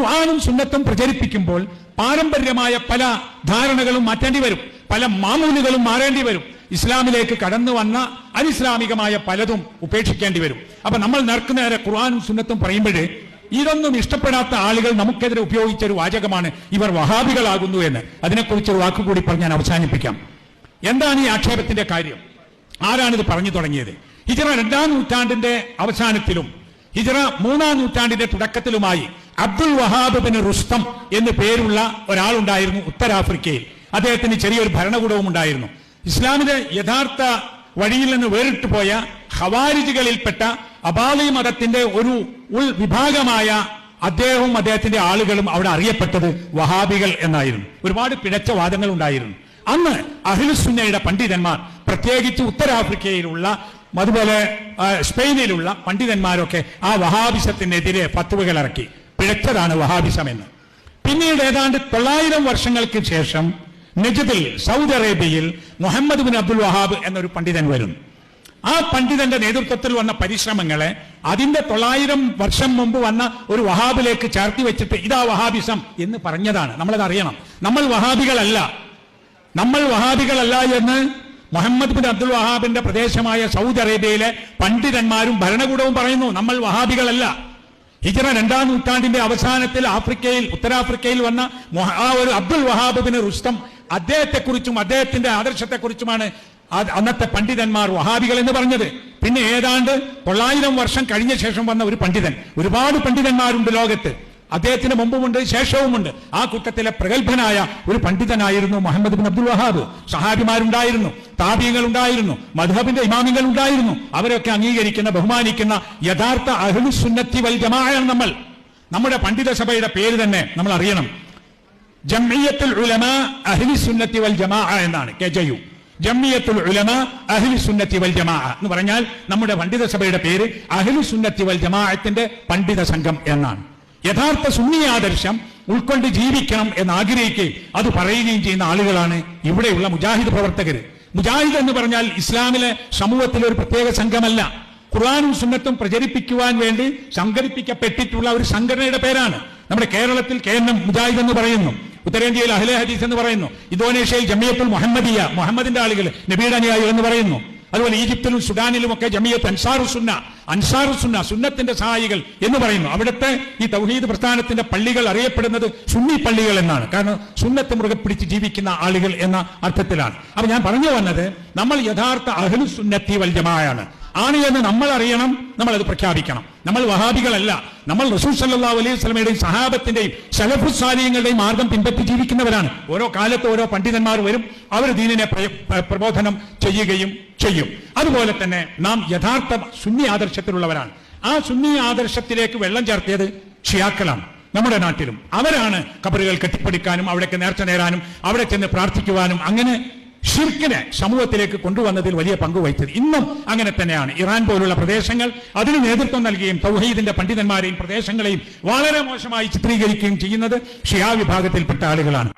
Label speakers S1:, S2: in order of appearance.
S1: ഖുർആാനും സുന്നത്തും പ്രചരിപ്പിക്കുമ്പോൾ പാരമ്പര്യമായ പല ധാരണകളും മാറ്റേണ്ടി വരും. പല മാമൂലുകളും മാറേണ്ടി വരും. ഇസ്ലാമിലേക്ക് കടന്നു വന്ന അനിസ്ലാമികമായ പലതും ഉപേക്ഷിക്കേണ്ടി വരും. അപ്പൊ നമ്മൾ നേർക്കുനേരെ ഖുർആാനും സുന്നത്തും പറയുമ്പോഴേ ഇതൊന്നും ഇഷ്ടപ്പെടാത്ത ആളുകൾ നമുക്കെതിരെ ഉപയോഗിച്ച ഒരു വാചകമാണ് ഇവർ വഹാബികളാകുന്നു എന്ന്. അതിനെക്കുറിച്ച് ഒരു വാക്കുകൂടി പറഞ്ഞ് ഞാൻ അവസാനിപ്പിക്കാം. എന്താണ് ഈ ആക്ഷേപത്തിന്റെ കാര്യം? ആരാണിത് പറഞ്ഞു തുടങ്ങിയത്? ഹിജറ രണ്ടാം നൂറ്റാണ്ടിന്റെ അവസാനത്തിലും ഹിജറ മൂന്നാം നൂറ്റാണ്ടിന്റെ തുടക്കത്തിലുമായി അബ്ദുൽ വഹാബ് ബിൻ റുസ്തം എന്ന് പേരുള്ള ഒരാളുണ്ടായിരുന്നു ഉത്തരാഫ്രിക്കയിൽ. അദ്ദേഹത്തിന് ചെറിയൊരു ഭരണകൂടവും ഉണ്ടായിരുന്നു. ഇസ്ലാമിന്റെ യഥാർത്ഥ വഴിയിൽ നിന്ന് വേറിട്ട് പോയ ഹവാരിജികളിൽപ്പെട്ട അബാലി മതത്തിന്റെ ഒരു ഉൾ വിഭാഗമായ അദ്ദേഹവും അദ്ദേഹത്തിന്റെ ആളുകളും അവിടെ അറിയപ്പെട്ടത് വഹാബികൾ എന്നായിരുന്നു. ഒരുപാട് പിഴച്ച വാദങ്ങൾ ഉണ്ടായിരുന്നു അന്ന് അഹിൽസുന്നയുടെ പണ്ഡിതന്മാർ പ്രത്യേകിച്ച് ഉത്തരാഫ്രിക്കയിലുള്ള അതുപോലെ സ്പെയിനിലുള്ള പണ്ഡിതന്മാരൊക്കെ ആ വഹാബിസത്തിനെതിരെ ഫത്തുവകൾ ഇറക്കി. പിഴച്ചതാണ് വഹാബിസം എന്ന് പിന്നീട് ഏതാണ്ട് തൊള്ളായിരം വർഷങ്ങൾക്ക് ശേഷം നജദിൽ സൗദി അറേബ്യയിൽ മുഹമ്മദ് ബിൻ അബ്ദുൽ വഹാബ് എന്നൊരു പണ്ഡിതൻ വരുന്നു. ആ പണ്ഡിതന്റെ നേതൃത്വത്തിൽ വന്ന പരിശ്രമങ്ങളെ അതിന്റെ തൊള്ളായിരം വർഷം മുമ്പ് വന്ന ഒരു വഹാബിലേക്ക് ചേർത്തി വെച്ചിട്ട് ഇതാ വഹാബിസം എന്ന് പറഞ്ഞതാണ്. നമ്മളത് അറിയണം. നമ്മൾ വഹാബികളല്ല. നമ്മൾ വഹാബികളല്ല എന്ന് മുഹമ്മദ് ബിൻ അബ്ദുൽ വഹാബിന്റെ പ്രദേശമായ സൗദി അറേബ്യയിലെ പണ്ഡിതന്മാരും ഭരണകൂടവും പറയുന്നു. നമ്മൾ വഹാബികളല്ല. ഹിജറ രണ്ടാം നൂറ്റാണ്ടിന്റെ അവസാനത്തിൽ ആഫ്രിക്കയിൽ ഉത്തരാഫ്രിക്കയിൽ വന്ന ആ ഒരു അബ്ദുൽ വഹാബ് റുസ്തം അദ്ദേഹത്തെക്കുറിച്ചും അദ്ദേഹത്തിന്റെ ആദർശത്തെക്കുറിച്ചുമാണ് അന്നത്തെ പണ്ഡിതന്മാർ വഹാബികൾ എന്ന് പറഞ്ഞത്. പിന്നെ ഏതാണ്ട് തൊള്ളായിരം വർഷം കഴിഞ്ഞ ശേഷം വന്ന ഒരു പണ്ഡിതൻ. ഒരുപാട് പണ്ഡിതന്മാരുണ്ട് ലോകത്ത്. അദ്ദേഹത്തിന് മുമ്പുമുണ്ട് ശേഷവുമുണ്ട്. ആ കൂട്ടത്തിലെ പ്രഗത്ഭനായ ഒരു പണ്ഡിതനായിരുന്നു മുഹമ്മദ് ബിൻ അബ്ദുൽ വഹാബ്. സഹാബിമാരുണ്ടായിരുന്നു താപിയങ്ങൾ ഉണ്ടായിരുന്നു മധുഹബിന്റെ ഇമാമിങ്ങൾ ഉണ്ടായിരുന്നു അവരൊക്കെ അംഗീകരിക്കുന്ന ബഹുമാനിക്കുന്ന യഥാർത്ഥ അഹ്ലുസുന്നത്തി വൽ ജമാഅയാണ് നമ്മൾ. നമ്മുടെ പണ്ഡിത സഭയുടെ പേര് തന്നെ നമ്മൾ അറിയണം. ജംഇയ്യത്തുൽ ഉലമ അഹ്ലി സുന്നത്തി വൽ ജമാ എന്നാണ് കെ ജയു ജമ്മിയത്തുൽ ഉലമ സുന്നത്തി വൽ ജമാ എന്ന് പറഞ്ഞാൽ നമ്മുടെ പണ്ഡിത സഭയുടെ പേര് അഹ്ലി സുന്നത്തി വൽ ജമാഅത്തിന്റെ പണ്ഡിത സംഘം എന്നാണ്. യഥാർത്ഥ സുന്നി ആദർശം ഉൾക്കൊണ്ട് ജീവിക്കണം എന്ന് ആഗ്രഹിക്കുകയും അത് പറയുകയും ചെയ്യുന്ന ആളുകളാണ് ഇവിടെയുള്ള മുജാഹിദ് പ്രവർത്തകർ. മുജാഹിദ് എന്ന് പറഞ്ഞാൽ ഇസ്ലാമിലെ സമൂഹത്തിലെ ഒരു പ്രത്യേക സംഘമല്ല. ഖുർആാനും സുന്നത്തും പ്രചരിപ്പിക്കുവാൻ വേണ്ടി സംഘടിപ്പിക്കപ്പെട്ടിട്ടുള്ള ഒരു സംഘടനയുടെ പേരാണ്. നമ്മുടെ കേരളത്തിൽ കെ എൻ മുജാഹിദ് എന്ന് പറയുന്നു. ഉത്തരേന്ത്യയിൽ അഹ്ലെ ഹദീസ് എന്ന് പറയുന്നു. ഇന്തോനേഷ്യയിൽ ജമിയത്തുൽ മുഹമ്മദിയ മുഹമ്മദിന്റെ ആളുകൾ നബീഡ് അനുയായികൾ എന്ന് പറയുന്നു. അതുപോലെ ഈജിപ്തിലും സുഡാനിലും ഒക്കെ ജമിയത്ത് അൻസാറു സുന്ന അൻസാറു സുന്ന സുന്നത്തിന്റെ സഹായികൾ എന്ന് പറയുന്നു. അവിടുത്തെ ഈ തൗഹീദ് പ്രസ്ഥാനത്തിന്റെ പള്ളികൾ അറിയപ്പെടുന്നത് സുന്നി പള്ളികൾ എന്നാണ്. കാരണം സുന്നത്ത് മുറുകെ പിടിച്ച് ജീവിക്കുന്ന ആളുകൾ എന്ന അർത്ഥത്തിലാണ്. അപ്പൊ ഞാൻ പറഞ്ഞു വന്നത് നമ്മൾ യഥാർത്ഥ അഹ്ലു സുന്നത്തി വൽ ആണ് എന്ന് നമ്മൾ അറിയണം നമ്മൾ അത് പ്രഖ്യാപിക്കണം. നമ്മൾ വഹാബികളല്ല. നമ്മൾ റസൂൽ സല്ലാ അലൈഹി സ്വലമയുടെയും സഹാബത്തിന്റെയും സലഫുസാലിയങ്ങളുടെയും മാർഗം പിൻപറ്റി ജീവിക്കുന്നവരാണ് ഓരോ കാലത്ത് ഓരോ പണ്ഡിതന്മാർ വരും അവർ ദീനിനെ പ്രബോധനം ചെയ്യുകയും ചെയ്യും. അതുപോലെ തന്നെ നാം യഥാർത്ഥ സുന്നി ആദർശത്തിലുള്ളവരാണ്. ആ സുന്നി ആദർശത്തിലേക്ക് വെള്ളം ചേർത്തിയത് ഷിയാക്കളാണ് നമ്മുടെ നാട്ടിലും. അവരാണ് കബറുകൾ കെട്ടിപ്പടിക്കാനും അവിടേക്ക് നേർച്ച നേരാനും അവിടെ ചെന്ന് പ്രാർത്ഥിക്കുവാനും അങ്ങനെ ഷിർക്കിനെ സമൂഹത്തിലേക്ക് കൊണ്ടുവന്നതിൽ വലിയ പങ്ക് വഹിച്ചത്. ഇന്നും അങ്ങനെ തന്നെയാണ്. ഇറാൻ പോലുള്ള പ്രദേശങ്ങൾ അതിന് നേതൃത്വം നൽകുകയും തൗഹീദിന്റെ പണ്ഡിതന്മാരെയും പ്രദേശങ്ങളെയും വളരെ മോശമായി ചിത്രീകരിക്കുകയും ചെയ്യുന്നത് ഷിയാ വിഭാഗത്തിൽപ്പെട്ട ആളുകളാണ്.